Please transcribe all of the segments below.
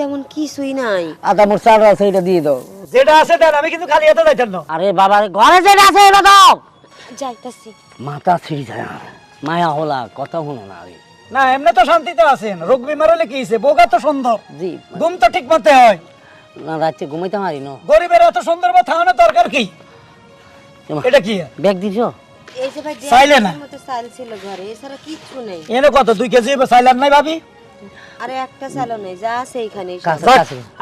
তেমন কিছুই নাই। আদা মোর চাল আছে এটা দিয়ে দাও। যেটা আছে দেন আমি কিন্তু খালি হাতে যাইতাম না। আরে বাবা ঘরে যেটা আছে এটা দাও। যাইতাছি। মাথা ছিঁড়ি যায়। মায়া হলা কথা শুনো না আরে। না এমনি তো শান্তিতে আছেন। রোগ বিমার হলে কি হয়েছে বোগা তো সুন্দর। জি। ঘুম তো ঠিক মতে হয়। না রাতে ঘুমাইতে পারি না। গরিবের এত সুন্দর বা থাকানোর দরকার কি? এটা কি? ব্যাগ দিছো? এই যে ভাই চাইলে না? মতো চাল ছিল ঘরে এছাড়া কিচ্ছু নেই। এনে কত দুই কেজি চাইলাম নাই ভাবি? আরে একটা নেই যা আছে এইখানে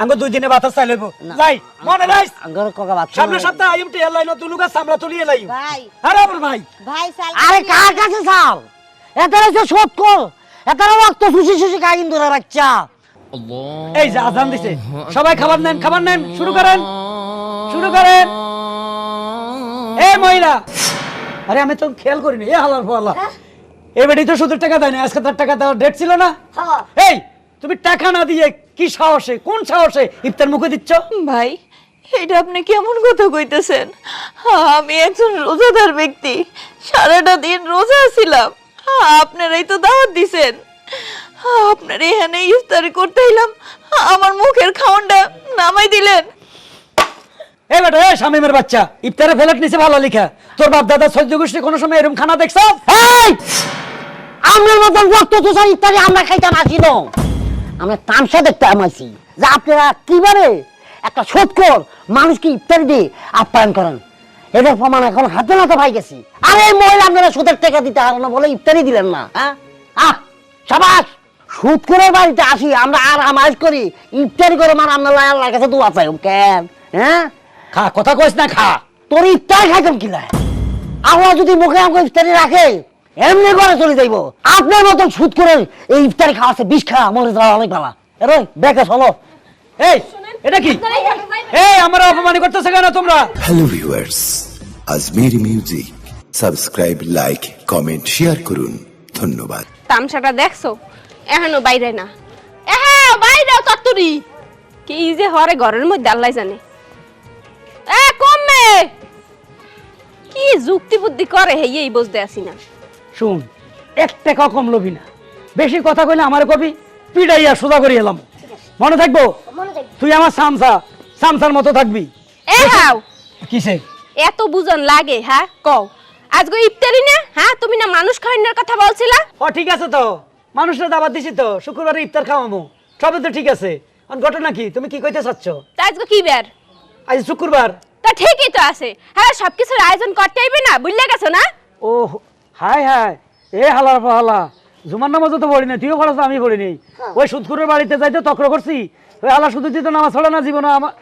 আঙ্গো দুই দিনে বাতাস চাই লইব যাই মনে রাইস আঙ্গর কোকা সামনে সপ্তাহে আইম টি এলাই নতুন লুকা সামলা তুলি এলাই ভাই। আরে আমার ভাই। ভাই চাল আরে কার কাছে এটা হচ্ছে শোধ কর। এটা রক্ত খাই কিন্তু বাচ্চা। এই যে আজান দিছে। সবাই খাবার নেন খাবার নেন শুরু করেন। শুরু করেন। এই মহিলা। আরে আমি তো খেয়াল করিনি এ হালার ফালা এই বেটি তো সুদের টাকা দেয় না আজকে তার টাকা দেওয়ার ডেট ছিল না। এই তুমি টাকা না দিয়ে কি সাহসে কোন সাহসে ইফতার মুখে দিচ্ছ? ভাই এটা আপনি কেমন কথা কইতেছেন? আমি একজন রোজাদার ব্যক্তি সারাটা দিন রোজা ছিলাম আপনারাই তো দাওয়াত দিছেন। আপনার এখানে ইফতারি করতে এলাম আমার মুখের খাওয়ানটা নামাই দিলেন। এই বেটা এই শামিমের বাচ্চা ইফতারে ফেলাট নিচে ভালো লিখা। তোর বাপ দাদা সহ্য গোষ্ঠী কোনো সময় এরকম খানা দেখছ? এই! আমার মতন রক্ত তুষার ইত্যাদি আমরা খাইতাম আসি না আমরা তামসা দেখতে আমাইছি যে আপনারা কীভাবে একটা সৎকর মানুষকে ইত্যাদি দিয়ে আপ্যায়ন করেন। এটার প্রমাণ এখন হাতে নাতে পাই গেছি। আরে মহিলা আপনারা সুদের টাকা দিতে পারেন না বলে ইত্যাদি দিলেন না। হ্যাঁ? আহ সাবাস! সুদ করে বাড়িতে আসি আমরা আর আমাজ করি ইফতারি করে মানে আমরা আল্লাহর কাছে দোয়া চাই কেন হ্যাঁ? খা কথা কইস না খা। তোর ইফতার খাইতাম কি লাই আমরা যদি মুখে আমাকে ইফতারি রাখে এমনি করে চলে যাইব। আপনার মতন সুদ করে এই ইফতারি খাওয়াছে বিষ খাওয়া মনে যাওয়া অনেক ভালো এরে দেখে চলো। এই এটা কি? এই আমরা অপমান করতেছে কেন তোমরা? Hello viewers Ajmeri music. Subscribe like comment share করুন। ধন্যবাদ। তামসাটা দেখছ? এখনও বাইরে না। হ্যাঁ বাইরে তত্তরি। কি যে হরে ঘরের মধ্যে আল্লাহ জানে। এ কমে! কি যুক্তি বুদ্ধি করে হে এই বুঝতে আসি না। শুন এক টাকা কম লবি না। বেশি কথা কইলে আমার কবি পিড়াইয়া সোজা করে এলাম। মনে থাকব? তুই আমার সামসা সামসার মতো থাকবি। এ হাও কিসে? এত বুঝন লাগে হ্যাঁ? কও আজকে ইফতারি না? হ্যাঁ তুমি না মানুষ খাওয়ানোর কথা বলছিলা? ও ঠিক আছে তো। মানুষের দাবাত দিছি তো শুক্রবারে ইফতার খাওয়াবো সবে তো ঠিক আছে। এখন ঘটনা কি? তুমি কি কইতে চাচ্ছ? তা আজকে কি বের? আজ শুক্রবার। তা ঠিকই তো আছে। হ্যাঁ সবকিছুর আয়োজন করতে হইবে না বুঝলে গেছো না? ও হাই হাই। এ হালার পাহালা জুমার নামাজও তো পড়ি না তুইও পড়াস আমি পড়ি নেই ওই সুদখুরের বাড়িতে যাইতে তক্র করছি ওই হালা শুধু দিত নামাজ পড়ে না জীবনে আমার।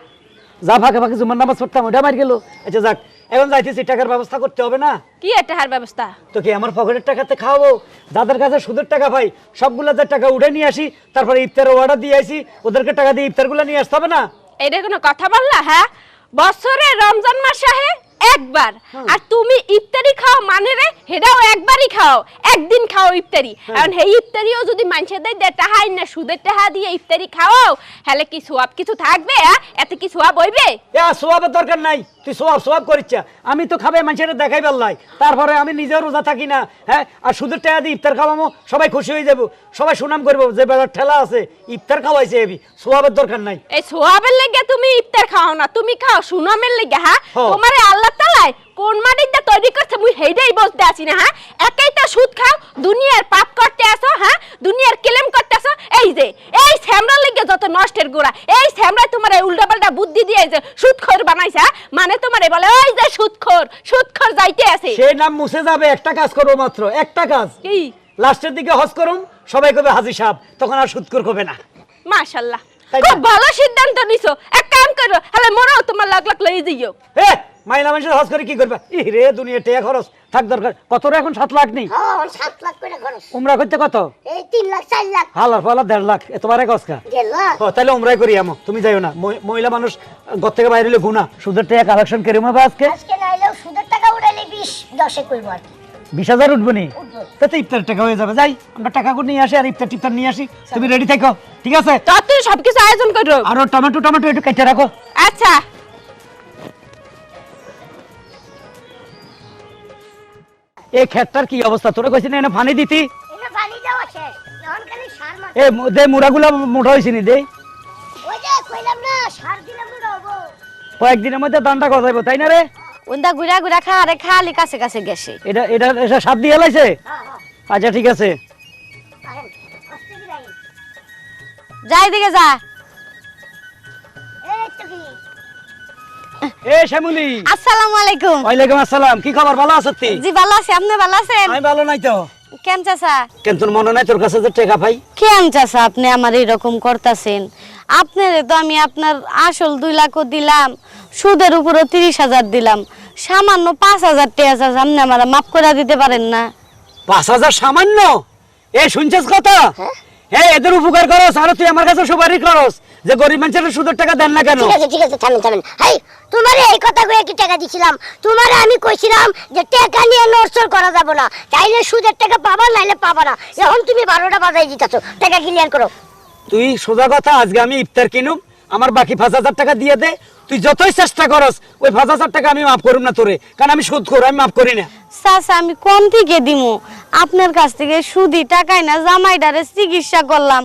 যা ফাঁকে ফাঁকে জুমার নামাজ পড়তাম ওটা মার গেল। আচ্ছা যাক এখন যাইতেছি টাকার ব্যবস্থা করতে হবে না? কি হার ব্যবস্থা? তো কি আমার পকেটের টাকাতে খাওয়াবো যাদের কাছে সুদের টাকা পাই সবগুলা যে টাকা উঠে নিয়ে আসি তারপরে ইফতার অর্ডার দিয়ে আসি ওদেরকে টাকা দিয়ে ইফতারগুলো নিয়ে আসতে হবে না? এটা কোনো কথা বললা হ্যাঁ? বছরে রমজান মাসে আহে একবার। আর তুমি ইফতারি খাও মানে রে হেটাও একবারই খাও। একদিন খাও ইফতারি। কারণ সেই ইফতারিও যদি মানুষের দেয় দে টাহাই না সুদের টাহা দিয়ে ইফতারি খাও হলে কি সোয়াব কিছু থাকবে হ্যাঁ? এতে কি সোয়াব হইবে? এ সোয়াবের দরকার নাই। তুই সোয়াব সোয়াব করিচ্ছা আমি তো খাবে মানুষের দেখাই পারলাই তারপরে আমি নিজেও রোজা থাকি না হ্যাঁ? আর সুদের টাকা দিয়ে ইফতার খাওয়াবো সবাই খুশি হয়ে যাব। সবাই সুনাম করব যে বেড়ার ঠেলা আছে ইফতার খাওয়াইছে এবি সোয়াবের দরকার নাই। এই সোয়াবের লেগে তুমি ইফতার খাও না তুমি খাও সুনামের লেগে হ্যাঁ। তোমারে আল্লাহ তালায় কোন মাটিটা তৈরি করছে মুই হেইটাই বলতে আছি না হ্যাঁ? একাই তো সুদ খাও দুনিয়ার পাপ করতে আসো হ্যাঁ? দুনিয়ার কেলেম করতে আসো। এই যে এই শ্যামরা লেগে যত নষ্টের গোড়া এই শ্যামরা তোমার এই উল্টাপাল্টা বুদ্ধি দিয়ে এই যে সুদখোর বানাইছে হ্যাঁ? মানে তোমারে বলে ওই যে সুদখোর সুদখোর যাইতে আছে। সেই নাম মুছে যাবে একটা কাজ করব মাত্র একটা কাজ। কি? লাস্টের দিকে হজ করুম সবাই কবে হাজি সাহেব? তখন আর সুৎকর কবে না? মাশাল্লাহ খুব ভালো সিদ্ধান্ত নিছো। এক কাম করো হলে মোরাও তোমার লাখ লাখ লই যাইও। এ মাইলা মানুষের হজ করে কি করবে? ই রে দুনিয়া টেয়া খরচ। থাক দরকার কত রে এখন সাত লাখ নেই? হ্যাঁ সাত লাখ করে খরচ। উমরা করতে কত? এই তিন লাখ চার লাখ। হালার ফালা দেড় লাখ। এতবারে লাখ? ও তাহলে উমরাই করি আমো। তুমি যাইও না। মহিলা মানুষ ঘর থেকে বাইরে হলে গুণা সুদের টাকা কালেকশন করে মা আজকে? আজকে নাইলেও সুদের টাকা উঠাইলে বিশ দশে করব আর কি। বিশ হাজার উঠবো নি। তাতে ইফতার টাকা হয়ে যাবে। যাই আমরা টাকা করে নিয়ে আসি আর ইফতার টিফতার নিয়ে আসি। তুমি রেডি থাকো ঠিক আছে? তত সবকিছু আয়োজন করো। আরও টমেটো টমেটো একটু কেটে রাখো। আচ্ছা। এই ক্ষেতটার কি অবস্থা? তোরা কইছিস না এনে পানি দিতি? এটা পানি দেওয়া শেষ। যখন খালি সার মাছ এ দে মুড়াগুলা মোটা হয়েছে নি দে। কইলাম না সার দিলাম না হব। কয়েকদিনের মধ্যে দানটা গজাইবো তাই না রে? ওন্দা গুড়া গুড়া খা আরে খালি কাছে কাছে গেছে। এটা এটা এটা সাত দিয়ে লাইছে হ্যাঁ হ্যাঁ। আচ্ছা ঠিক আছে। যাই দিকে যা কি? এ শ্যামলি। আসসালামু আলাইকুম। ওয়ালাইকুম আসসালাম। কি খবর? ভালো আছো তুই জি ভালো আছি। আপনি ভালো আছেন? আমি ভালো নাই তো। কেন চাচা? কেন তোর মনে নাই তোর কাছে যে টেকা পাই? কেন চাচা আপনি আমার এরকম করতেছেন? আপনারে তো আমি আপনার আসল দুই লাখও দিলাম। সুদের উপরও তিরিশ হাজার দিলাম। সামান্য পাঁচ হাজার টাকা চাচা আপনি আমার মাফ করে দিতে পারেন না। পাঁচ হাজার সামান্য? এ শুনছিস কথা? হ্যাঁ? এদের উপকার করস আর তুই আমার কাছে করস যে গরিব মানুষের সুদের টাকা দেন না কেন? ঠিক আছে ঠিক আছে থামেন থামেন। হাই তোমারে এই কথা কয়ে কি টাকা দিছিলাম? তোমারে আমি কইছিলাম যে টাকা নিয়ে নড়চড় করা যাবে না। চাইলে সুদের টাকা পাবা নাইলে পাবা না। এখন তুমি বারোটা বাজাই দিতেছো। টাকা ক্লিয়ার করো। তুই সোজা কথা আজকে আমি ইফতার কিনুম। আমার বাকি পাঁচ হাজার টাকা দিয়ে দে। তুই যতই চেষ্টা করস, ওই পাঁচ হাজার টাকা আমি মাফ করুম না তোরে, কারণ আমি সুদ করি, আমি মাফ করি না। চাচা, আমি কম থেকে দিমু। আপনার কাছ থেকে সুদি টাকায় না জামাইডারে চিকিৎসা করলাম।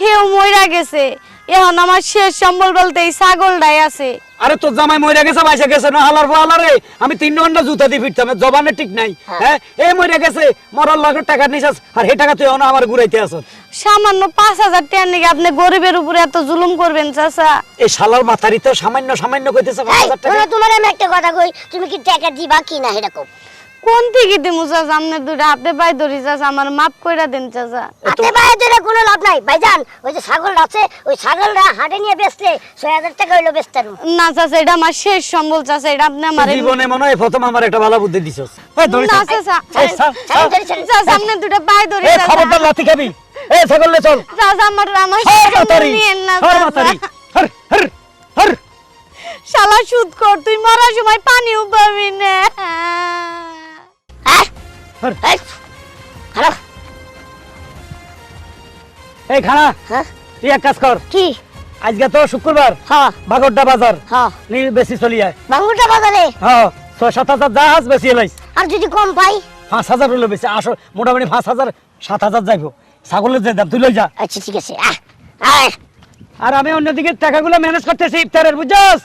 হেও মইরা গেছে। এখন আমার শেষ সম্বল বলতে এই ছাগলটাই আছে। আরে তোর জামাই মরে গেছে বাইসে গেছে না হালার ফালার রে আমি তিন ঘণ্টা জুতা দিয়ে ফিরতাম জবানে ঠিক নাই। হ্যাঁ। এই মরে গেছে মরার লাগে টাকা নিছাস আর সেই টাকা তুই এখন আমার ঘুরাইতে আসস সামান্য পাঁচ হাজার টাকার নাকি আপনি গরিবের উপরে এত জুলুম করবেন চাচা। এই শালার মাথারি তো সামান্য সামান্য কইতেছে পাঁচ হাজার টাকা। তোমার আমি একটা কথা কই তুমি কি টাকা দিবা কি না এরকম কোন থেকে দিমু চাচা আপনার দুটা হাতে পাই ধরি চাচা আমার মাফ কইরা দেন চাচা হাতে পায়ে ধরে কোনো লাভ নাই। ভাইজান ওই যে ছাগল আছে ওই ছাগলটা হাটে নিয়ে বেচলে ছয় হাজার টাকা হইল বেচতে না চাচা এটা আমার শেষ সম্বল চাচা এটা আপনি আমার জীবনে মনে হয় প্রথম আমার একটা ভালো বুদ্ধি দিছস এই ধরে না। চাচা। চাচা আপনার দুটা পাই ধরি এই চাচা খবরদার লাথি খাবি। এই ছাগল লে চল। চাচা আমার আমার চাচা। মাতারি। হর হর হর শালা সুদ কর তুই মরার সময় পানিও পাবি না। হ্যাঁ এই, খানা হ্যাঁ? তুই এক কাজ কর। কি? আজকে তো শুক্রবার হ্যাঁ। বাগরডা বাজার। হ্যাঁ। নি বেশি চলি আয়। বাঙ্গুটা বাজারে? হ্যাঁ ছয় সাত হাজার জাহাজ বেশি এলাইস। আর যদি কম পাই? পাঁচ হাজার হলো বেশি। আসো মোটামুটি পাঁচ হাজার সাত হাজার যাইবো। ছাগলের যে দাম তুই লই যা। আচ্ছা ঠিক আছে। আর আমি অন্যদিকে টাকাগুলো ম্যানেজ করতেছি ইফতারের বুঝছস?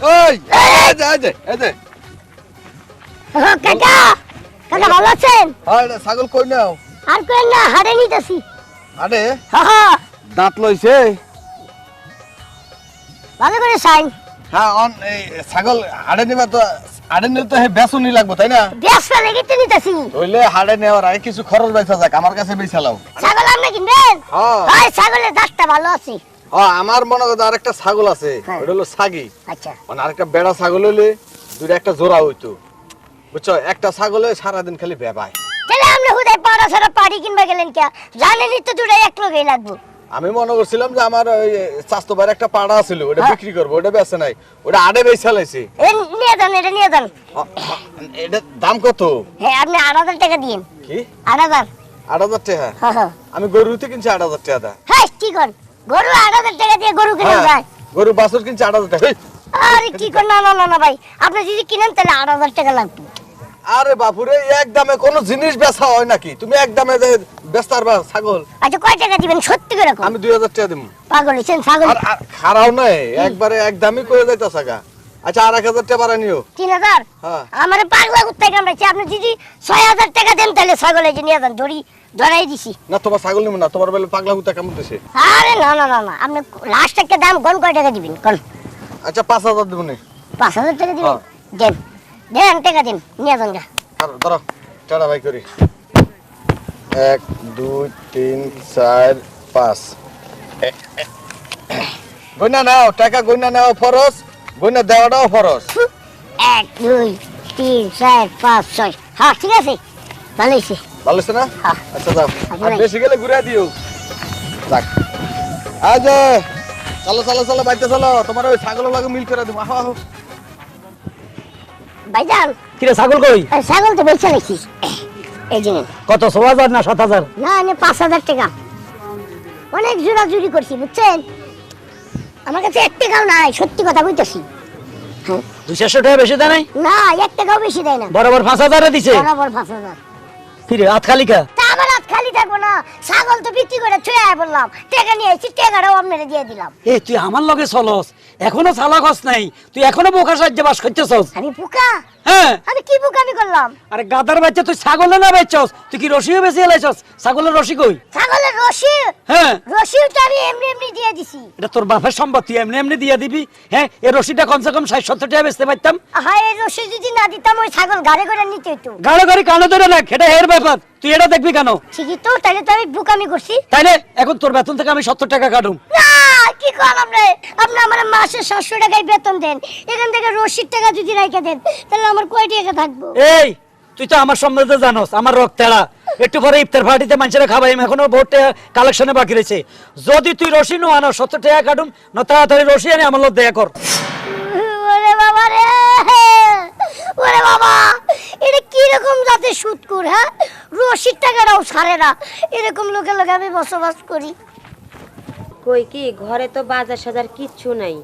ওই এই যে এই যে এই যে। কাকা কাকা ভালো আছেন? হ্যাঁ ছাগল কই নাও? আর কেন না হাড়ে নিতেছি। আরে হা হা। দাঁত লইছে? ভালো করে সাইন হ্যাঁ অন এই ছাগল হাড়ে নিবা তো হাড়ে নিলে তো হে বেসুনি লাগবো তাই না? ব্যস্ত লেগে তো নিতেছি হইলে হাড়ে নেওয়ার আগে কিছু খরচ বাইসা যাক আমার কাছে বেচা লাও। ছাগল আপনি কিনবেন? হ্যাঁ। হয় ছাগলের দাঁতটা ভালো আছে। হ্যাঁ আমার মনে হয় আরেকটা ছাগল আছে। হ্যাঁ। ওটা হলো ছাগি। আচ্ছা। মানে আরেকটা বেড়া ছাগল হইলে দুইটা একটা জোড়া হইতো। বুঝছ? একটা ছাগলে সারাদিন খালি বেবায়। তাহলে আপনি হুদায় পাড়া ছাড়া পাড়ি কিনবা গেলেন কে? জানেনই তো দুটাই এক লোকই লাগবো। আমি মনে করছিলাম যে আমার ওই স্বাস্থ্য বাইরে একটা পাড়া ছিল ওটা হ্যাঁ। বিক্রি করব ওটা বেচে নাই। ওটা আড়ে বেচা লাইছি নিয়ে যান এটা নিয়ে যান। এটা দাম কত? হ্যাঁ আপনি আট হাজার টাকা দিন। কি? আট হাজার। আট হাজার টাকা? আমি গরুতে কিনছি আট হাজার টাকা দা। হ্যাঁ কি কর গরু আট হাজার টাকা দিয়ে গরু কিনে হ্যাঁ, যায়। গরু বাছুর কিনছি আট হাজার টাকা। আরে কি কর না না না ভাই আপনি যদি কিনেন তাহলে আট হাজার টাকা লাগবে। আরে বাপুরে এক দামে কোনো জিনিস বেচা হয় নাকি? তুমি এক দামে যে বেচতে পারবা ছাগল। আচ্ছা কয় টাকা দিবেন? সত্যি করে কম আমি দুই হাজার টাকা দিব পাগল হয়েছেন ছাগল। আর খারাও নাই একবারে এক দামই করে যাইতা সাগা আচ্ছা আর টাকা বাড়া নিও। তিন হাজার? হ্যাঁ। আমার পাগলা কুত্তা কামড়াইছে। আপনি যদি ছয় হাজার টাকা দেন তাহলে ছাগল এই নিয়ে যান ধরি ধরাই দিছি। না তোমার ছাগল নিব না তোমার বেলে পাগলা কুত্তা কেমন দিছে। আরে না না না না আপনি লাস্ট একটা দাম কোন কয় টাকা দিবেন? কোন? আচ্ছা পাঁচ হাজার দেবো পাঁচ হাজার টাকা দিবেন? হ্যাঁ। দেন দেন টাকা দিন নিয়ে যান গা। ধরো টাটা ভাই করি। এক দুই তিন চার পাঁচ। গইনা নাও টাকা গইনা নাও ফরস গইনা দেওয়াটাও ফরস এক দুই তিন চার পাঁচ ছয়। হ্যাঁ ঠিক আছে। ভালো হয়েছে ভালো আছে না? হ্যাঁ। আচ্ছা যাও। আচ্ছা আর বেশি গেলে ঘুরে দিও। যাক। আজ চলো চলো চলো বাইতে চলো। তোমার ওই ছাগল লাগে মিল করে দেবো। আহো ভাইজান। কিরে ছাগল কই? আর ছাগল তো বেচা নাকি এই জন্য কত ছ হাজার না সাত হাজার? না আমি পাঁচ হাজার টাকা। অনেক জোরাজুরি করছি বুঝছেন? আমার কাছে এক টাকাও নাই সত্যি কথা বলতেছি দুই চারশো টাকা বেশি দেয় নাই? না এক টাকাও বেশি দেয় না। বরাবর পাঁচ হাজারে দিছে। বরাবর পাঁচ হাজার। কিরে হাত খালি খা। তা আমার হাত খালি থাকব না। ছাগল তো বিক্রি করে ছুঁয়ে বললাম। টেকা নিয়ে এসেছি টেকাটাও আপনারা দিয়ে দিলাম। এ তুই আমার লগে চলস? এখনও চালাক হস নাই। তুই এখনও বোকা সাহায্যে বাস করতেছস। আমি পোকা হ্যাঁ। আমি কি পোকামি করলাম? আরে গাদার বাচ্চা তুই ছাগলে না বেচছস? তুই কি রসিও বেশি এলাইছস ছাগলের রসি কই? ছাগলের রশি? হ্যাঁ। রশিও তো আমি এমনি এমনি দিয়ে দিছি। এটা তোর বাপের সম্পত্তি এমনি এমনি দিয়ে দিবি? হ্যাঁ এই রশিটা কমসে কম ষাট সত্তর টাকা বেচতে পারতাম। হায় এই রশি যদি না দিতাম ওই ছাগল গাড়ি করে নিতে হইতো। গাড়ি গাড়ি কানে ধরে না খেটে হের ব্যাপার। তুই এটা দেখবি কেন? ঠিকই তো তাহলে তো আমি বুকামি করছি। তাইলে এখন তোর বেতন থেকে আমি সত্তর টাকা কাটুম। না কি করলাম রে আপনি আমার মাসে সাতশো টাকায় বেতন দেন। এখান থেকে রশির টাকা যদি রাইখে দেন তাহলে আমার কয় টাকা থাকব? এই তুই তো আমার সম্বন্ধে জানোস আমার রক্তেরা। একটু পরে ইফতার পার্টিতে মানুষেরা খাবাই এখনও ভোট কালেকশনে বাকি রয়েছে। যদি তুই রসি নো আনো সত্তর টাকা কাটুম না তাড়াতাড়ি রসি আনি আমার লোক দেয়া কর। ওরে বাবা রে! ওরে বাবা! এটা কি রকম জাতের সুদকুর হ্যাঁ? রশির টাকাটাও ছাড়ে না। এরকম লোকের লোকে আমি বসবাস করি। কই কি ঘরে তো বাজার সাজার কিচ্ছু নাই।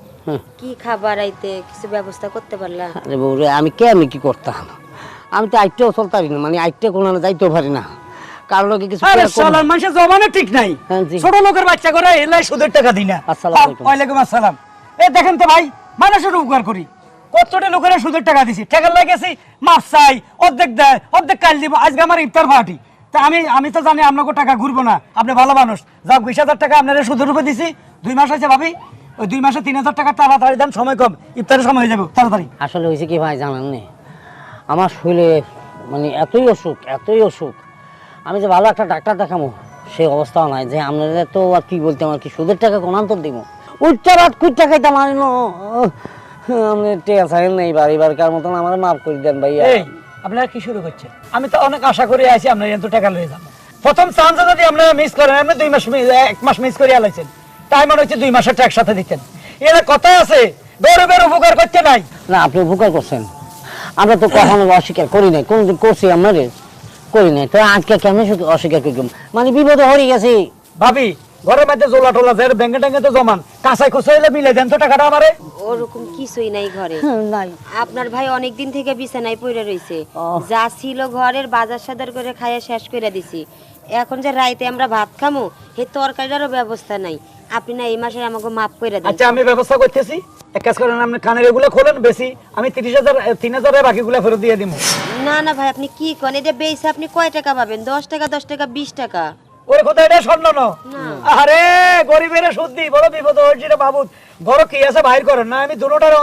কি খাবার আইতে কিছু ব্যবস্থা করতে পারলা? আরে বউরে আমি কে আমি কি করতাম? আমি তো আইটেও চলতে পারি না মানে আইটে কোনো যাইতেও পারি না। কারও লোকে কিছু আরে সালাম মানুষের জমানে ঠিক নাই। হ্যাঁ, জি। ছোট লোকের বাচ্চা করে এলাই সুদের টাকা দিই না। আসসালামু আলাইকুম। ওয়ালাইকুম আসসালাম। এ দেখেন তো ভাই মানুষের উপকার করি। কতটা লোকের সুদের টাকা দিছি। টাকা লাগেছি মাছ চাই অর্ধেক দেয় অর্ধেক কাল দিব। আজকে আমার ইফতার পার্টি। তা আমি আমি তো জানি আপনাকে টাকা ঘুরবো না আপনি ভালো মানুষ যাক বিশ হাজার টাকা আপনারা সুদের রূপে দিছি দুই মাস আছে ভাবি ওই দুই মাসে তিন হাজার টাকা তাড়াতাড়ি দেন সময় কম ইফতারের সময় হয়ে যাবে তাড়াতাড়ি আসলে হয়েছে কি ভাই জানান নেই আমার শরীরে মানে এতই অসুখ এতই অসুখ আমি যে ভালো একটা ডাক্তার দেখাবো সেই অবস্থাও নাই যে আপনারা তো আর কি বলতে আমার কি সুদের টাকা কোনান্তর দিব উচ্চ রাত কুচ্চা খাইতে মারি না আমি টেয়া চাইল নেই বাড়ি বারকার মতন আমার মাফ করে দেন ভাইয়া আপনারা কি শুরু করছেন? আমি তো অনেক আশা করে আছি আপনার এত টাকা লয়ে যাব। প্রথম চান্স যদি আপনারা মিস করেন আপনি দুই মাস এক মাস মিস করে আলাইছেন তাই মনে হচ্ছে দুই মাসের টাকা সাথে দিচ্ছেন এরা কথা আছে গরিবের উপকার করতে নাই। না আপনি উপকার করছেন। আমরা তো কখনো অস্বীকার করি নাই কোনদিন করছি আমারে করি নাই। তো আজকে কেমন শুধু অস্বীকার করি মানে বিপদে হয়ে গেছি। ভাবি ঘরের মধ্যে জোলা টোলা যে ব্যাঙ্গে ট্যাঙ্গে তো জমান কাঁচাই খুশি হইলে মিলে দেন তো টাকাটা আমারে। ওরকম কিছুই নাই ঘরে। নাই। আপনার ভাই অনেক দিন থেকে বিছানায় পড়ে রইছে। যা ছিল ঘরের বাজার সাদার করে খাইয়া শেষ করে দিছি। এখন যে রাইতে আমরা ভাত খামু হে তরকারিটারও ব্যবস্থা নাই। আপনি না এই মাসে আমাকে মাফ করে দেন। আচ্ছা আমি ব্যবস্থা করতেছি। এক কাজ করেন আপনি কানের এগুলো খোলেন বেশি আমি তিরিশ হাজার তিন হাজারের বাকিগুলো ফেরত দিয়ে দিব না না ভাই আপনি কি করেন? এটা বেইছে আপনি কয় টাকা পাবেন? দশ টাকা দশ টাকা বিশ টাকা। ওরে কোথায় এটা স্বর্ণ ন? আরে গরিবের শুদ্ধি বড় বিপদ হয়েছিল বাবু বড় কি আছে বাইর করেন? না আমি দুটোটার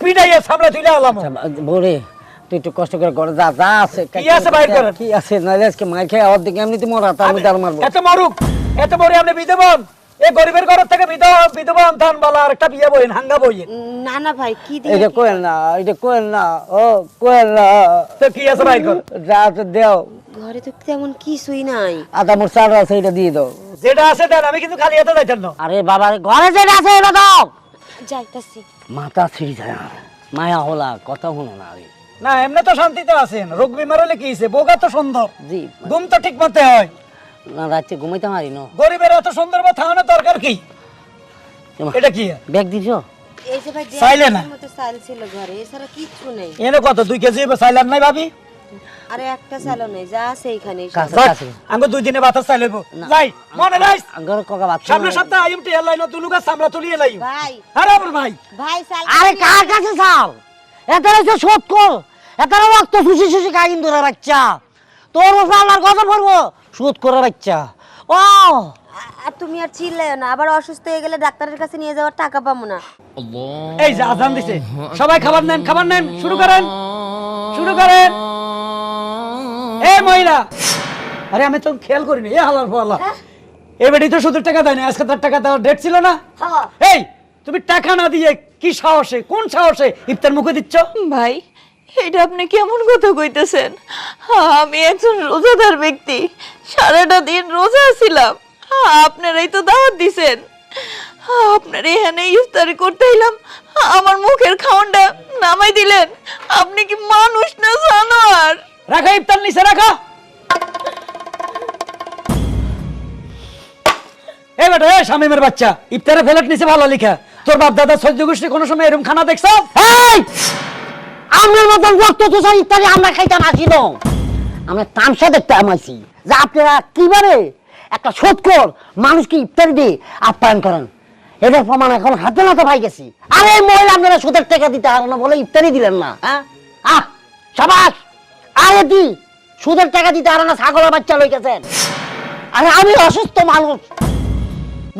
পিটাইয়া সামলা তুলে আলাম। বলে তুই একটু কষ্ট করে ঘরে যা যা আছে। কি আছে বাইর? কি আছে নাইলে আজকে মার খেয়ে অর্ধেক এমনিতে মরা তার মধ্যে আর মারবো। এত মরুক এত বড় আপনি এই গরিবের ঘর থেকে বিধবা বিধবা ধান বালা আর একটা বিয়ে বইন হাঙ্গা বইন না না ভাই কি দিয়ে? এটা কোয়েল না এটা কোয়েল না ও কোয়েল না। তো কি আছে কর যা তো দেও। ঘরে তো তেমন কিছুই নাই। আদা মোর চাল আছে এটা দিয়ে দাও। যেটা আছে দেন আমি কিন্তু খালি হাতে না। আরে বাবা ঘরে যেটা আছে এটা দাও। যাইতাছি। মাথা ছিঁড়ি যায় মায়া হলা কথা শুনো না আরে। না এমনি তো শান্তিতে আছেন। রোগ বিমার হলে কি হয়েছে বোগা তো সুন্দর। জি। ঘুম তো ঠিক মতে হয়। না রাত্রে ঘুমাইতে পারি না। গরিবের অত সুন্দর বা দরকার কি? এটা কি? ব্যাগ দিছ? এই যে চাইলে না। চাল ছিল ঘরে এছাড়া কিচ্ছু নেই। এনে কত দুই কেজি চাইলাম নাই ভাবি? আরে একটা চালও নেই যা আছে এইখানে কাছে যাক, কাছে। আঙ্গো দুই দিনে বাতাস চাই যাই মনে রাইস আঙ্গার কোকা বাচ্চা সামনে সপ্তাহে আইম টিয়া লাইন তুলুকা সামলা তুলিয়ে লাই ভাই। আরে আমার ভাই। ভাই চাল আরে কার কাছে চাল? রক্ত শুষি শুষি কাহিন ধরে বাচ্চা। তোর আল্লাহর কথা পড়ব। সুদ করে বাচ্চা ও! আর তুমি আর চিল্লাইও না আবার অসুস্থ হয়ে গেলে ডাক্তারের কাছে নিয়ে যাওয়ার টাকা পাবো না। এই যে আজান দিছে। সবাই খাবার নেন খাবার নেন শুরু করেন শুরু করেন। এই মহিলা! আরে আমি তো খেয়াল করিনি এ হালার ফালা এ বেটি তো শুধু টাকা দেয় না আজকে তার টাকা দেওয়ার ডেট ছিল না? হ্যাঁ। এই তুমি টাকা না দিয়ে কি সাহসে কোন সাহসে ইফতার মুখে দিচ্ছ? ভাই এটা আপনি কেমন কথা কইতেছেন? আমি একজন রোজাদার ব্যক্তি। সারাটা দিন রোজা ছিলাম আপনারাই তো দাওয়াত দিছেন। আপনার এখানে ইফতারি করতে এলাম। আমার মুখের খাওয়ানটা নামাই দিলেন। আপনি কি মানুষ না রাখা, ইফতার নিচে রাখা। এই বেটা, এই শামিমের বাচ্চা ইফতারে ফেলেট নিচে ভালো লিখা। তোর বাপ দাদা সহ্য গোষ্ঠী কোনো সময় এরকম খানা দেখছ? আমার মতন রক্ত তো ইত্যাদি আমরা খাইতে আসিল আমরা তামসা দেখতে আমাইছি যে আপনারা কীভাবে একটা সুৎকর মানুষকে ইফতারি দিয়ে আপ্যায়ন করেন। এটার প্রমাণ এখন হাতে নাতে পাই গেছি। আরে মহিলা আপনারা সুদের টাকা দিতে আর না বলে ইফতারি দিলেন না হ্যাঁ? আহ, সাবাস! আরে দি সুদের টাকা দিতে আর না, ছাগলের বাচ্চা লই গেছেন। আরে আমি অসুস্থ মানুষ।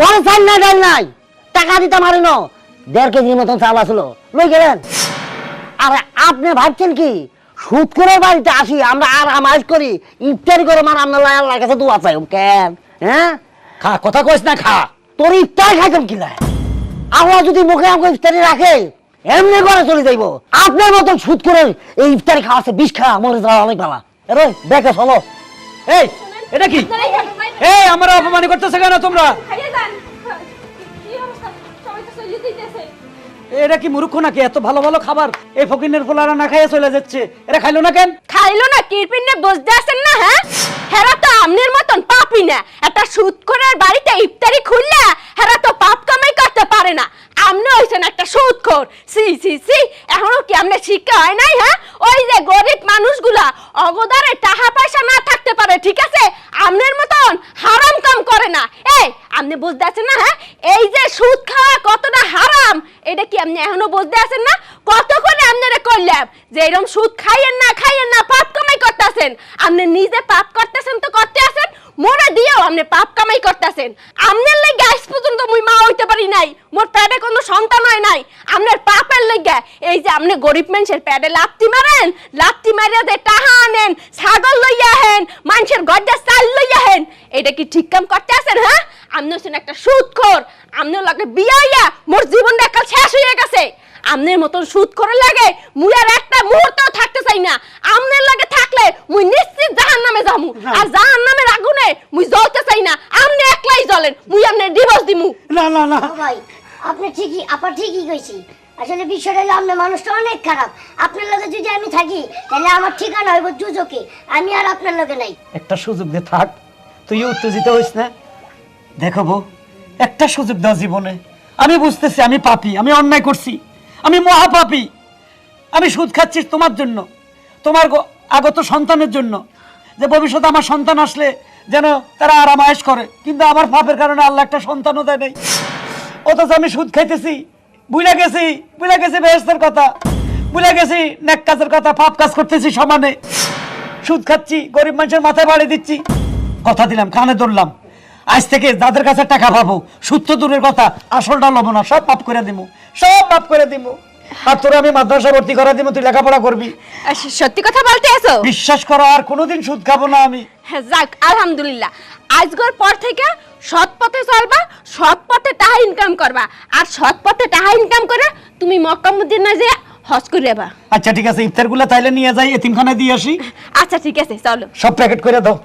বড় চাল নাই, ডাল নাই। টাকা দিতে পারি না। দেড় কেজির মতন চাল আসলো লই গেলেন। আরে আপনি ভাবছেন কি? সুদ করে বাড়িতে আসি আমরা আর আমাজ করি ইফতারি করে মানে আপনার আল্লাহর কাছে দোয়া চাই কেন? হ্যাঁ? খা কথা কইস না খা। তোর ইফতার খাইতাম কি লাই? আল্লাহ যদি মুখে আমাকে ইফতারি রাখে এমনি করে চলে যাইবো। আপনার মতন সুদ করে এই ইফতারি খাওয়াছে বিষ খাওয়া মরে যাওয়া অনেক পালা এরে দেখে চলো। এই এটা কি? এই আমার অপমান করতেছে কেন তোমরা? এটা কি মূর্খ নাকি? এত ভালো ভালো খাবার এই ফকিনের ফোলারা না খাইয়ে চলে যাচ্ছে। এরা খাইলো না কেন? খাইলো না কিরপিনে বসতে আছেন না হ্যাঁ? হেরা তো আমনের মতন পাপি না। একটা সুদ করে বাড়িতে ইফতারি খুললে হেরা তো পাপ কামাই করতে পারে না। আমনে হইছেন একটা সুদখোর সি সি সি, এখনও কি আমনে শিক্ষা হয় নাই হ্যাঁ? ওই যে গরিব মানুষগুলা অগদারে টাকা পয়সা না থাকতে পারে, ঠিক আছে? আমনের মতন হারাম কাম করে না। এই আপনি বুঝতে আছেন না হ্যাঁ এই যে সুদ খাওয়া কতটা হারাম এটা কি আপনি বুঝতে আছেন না? কত করে আপনারা করলাম? যে এরকম সুদ খাইয়েন না খাইয়েন না, পাপ কামাই করতেছেন। আপনি নিজে পাপ করতেছেন তো করতে আছেন? মোরে দিয়েও আপনি পাপ কামাই করতেছেন। আপনার লাগে আজ পর্যন্ত মুই মা হইতে পারি নাই। মোর পেটে কোনো সন্তান হয় নাই। আপনার পাপের লাগে এই যে আপনি গরিব মানুষের পেটে লাত্তি মারেন, লাত্তি মারিয়া যে টাহা আনেন, ছাগল লইয়া আহেন, মানুষের গজ্জা চাল লইয়া আহেন, এটা কি ঠিক কাম করতে আছেন হ্যাঁ? আপনি হচ্ছেন একটা সুদখোর। আপনার লাগে বিয়া মোর জীবনটা একাল শেষ হয়ে গেছে। আমনের মতন সুদ করে লাগে মুই আর একটা মুহূর্তও থাকতে চাই না। আমনের লাগে থাকলে মুই নিশ্চিত জাহান নামে যামু আর জাহান নামের আগুনে মুই জ্বলতে চাই না। আমনে একলাই জ্বলেন মুই আমনে ডিভোর্স দিমু। না না না। ভাই আপনি ঠিকই আপা ঠিকই কইছি। আসলে বিষয়টা হলো আপনার মানুষটা অনেক খারাপ। আপনার লগে যদি আমি থাকি তাহলে আমার ঠিকানা হইব দুজকে। আমি আর আপনার লগে নাই। একটা সুযোগ দে থাক। তুই উত্তেজিত হইস না? দেখো বউ একটা সুযোগ দাও জীবনে। আমি বুঝতেছি আমি পাপি আমি অন্যায় করছি। আমি মহাপাপী। আমি সুদ খাচ্ছি তোমার জন্য। তোমার আগত সন্তানের জন্য। যে ভবিষ্যতে আমার সন্তান আসলে যেন তারা আরামায়েশ করে। কিন্তু আমার পাপের কারণে আল্লাহ একটা সন্তানও দেয় নেই। অথচ আমি সুদ খাইতেছি। বুঝে গেছি। বুঝে গেছি বেহেস্তের কথা। বুঝে গেছি ন্যাক কাজের কথা, পাপ কাজ করতেছি সমানে। সুদ খাচ্ছি, গরিব মানুষের মাথায় বাড়ি দিচ্ছি। কথা দিলাম, কানে ধরলাম। আজ থেকে যাদের কাছে টাকা পাবো সুদ দূরের কথা আসলটা লব না সব মাফ করে দিব সব মাফ করে দিব আর তোরা আমি মাদ্রাসা ভর্তি করে দিব তুই লেখাপড়া করবি। সত্যি কথা বলতে আছো? বিশ্বাস করো আর কোনোদিন সুদ খাব না আমি। হ্যাঁ, যাক আলহামদুলিল্লাহ। আজকের পর থেকে সৎ পথে চলবা সৎ পথে টাকা ইনকাম করবা। আর সৎ পথে টাকা ইনকাম করে তুমি মক্কা মদিনা যে হজ করে যাবা। আচ্ছা ঠিক আছে ইফতারগুলো তাইলে নিয়ে যাই এতিমখানায় দিয়ে আসি। আচ্ছা ঠিক আছে চলো। সব প্যাকেট করে দাও।